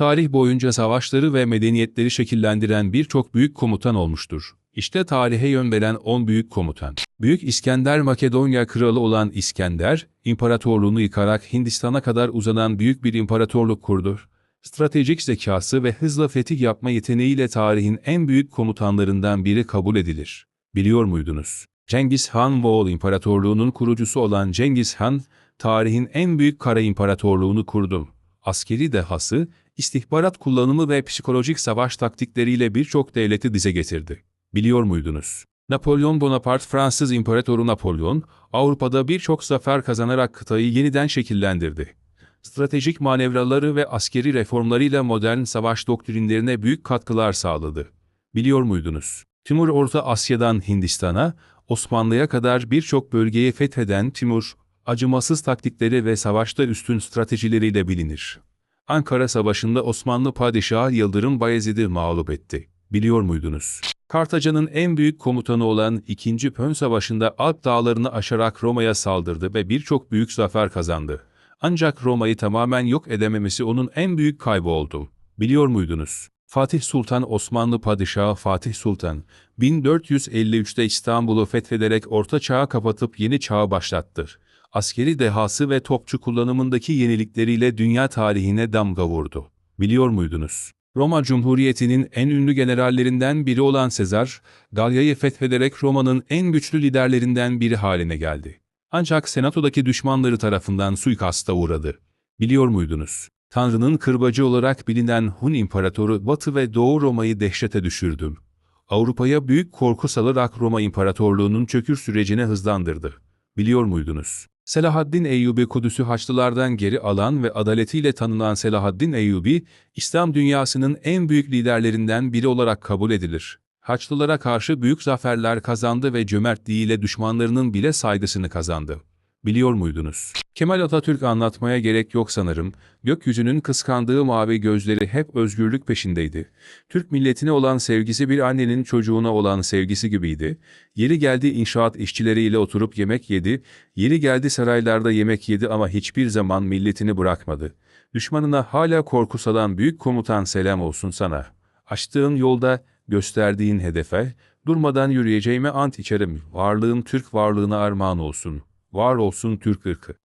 Tarih boyunca savaşları ve medeniyetleri şekillendiren birçok büyük komutan olmuştur. İşte tarihe yön veren 10 büyük komutan. Büyük İskender Makedonya kralı olan İskender, imparatorluğunu yıkarak Hindistan'a kadar uzanan büyük bir imparatorluk kurdu. Stratejik zekası ve hızla fetih yapma yeteneğiyle tarihin en büyük komutanlarından biri kabul edilir. Biliyor muydunuz? Cengiz Han Moğol İmparatorluğu'nun kurucusu olan Cengiz Han, tarihin en büyük kara imparatorluğunu kurdu. Askeri dehası, istihbarat kullanımı ve psikolojik savaş taktikleriyle birçok devleti dize getirdi. Biliyor muydunuz? Napolyon Bonaparte Fransız İmparatoru Napolyon, Avrupa'da birçok zafer kazanarak kıtayı yeniden şekillendirdi. Stratejik manevraları ve askeri reformlarıyla modern savaş doktrinlerine büyük katkılar sağladı. Biliyor muydunuz? Timur Orta Asya'dan Hindistan'a, Osmanlı'ya kadar birçok bölgeyi fetheden Timur, acımasız taktikleri ve savaşta üstün stratejileriyle bilinir. Ankara Savaşı'nda Osmanlı Padişahı Yıldırım Bayezid'i mağlup etti. Biliyor muydunuz? Kartaca'nın en büyük komutanı olan 2. Pön Savaşı'nda Alp dağlarını aşarak Roma'ya saldırdı ve birçok büyük zafer kazandı. Ancak Roma'yı tamamen yok edememesi onun en büyük kaybı oldu. Biliyor muydunuz? Fatih Sultan Osmanlı Padişahı Fatih Sultan, 1453'te İstanbul'u fethederek Orta Çağ'ı kapatıp yeni çağı başlattı. Askeri dehası ve topçu kullanımındaki yenilikleriyle dünya tarihine damga vurdu. Biliyor muydunuz? Roma Cumhuriyeti'nin en ünlü generallerinden biri olan Sezar, Galya'yı fethederek Roma'nın en güçlü liderlerinden biri haline geldi. Ancak senatodaki düşmanları tarafından suikasta uğradı. Biliyor muydunuz? Tanrı'nın kırbacı olarak bilinen Hun İmparatoru Batı ve Doğu Roma'yı dehşete düşürdü. Avrupa'ya büyük korku salarak Roma İmparatorluğu'nun çökür sürecini hızlandırdı. Biliyor muydunuz? Selahaddin Eyyubi Kudüs'ü Haçlılardan geri alan ve adaletiyle tanınan Selahaddin Eyyubi, İslam dünyasının en büyük liderlerinden biri olarak kabul edilir. Haçlılara karşı büyük zaferler kazandı ve cömertliğiyle düşmanlarının bile saygısını kazandı. Biliyor muydunuz? Kemal Atatürk anlatmaya gerek yok sanırım, gökyüzünün kıskandığı mavi gözleri hep özgürlük peşindeydi. Türk milletine olan sevgisi bir annenin çocuğuna olan sevgisi gibiydi. Yeri geldi inşaat işçileriyle oturup yemek yedi, yeri geldi saraylarda yemek yedi ama hiçbir zaman milletini bırakmadı. Düşmanına hala korku salan büyük komutan selam olsun sana. Açtığın yolda, gösterdiğin hedefe, durmadan yürüyeceğime ant içerim. Varlığın Türk varlığına armağan olsun. Var olsun Türk ırkı.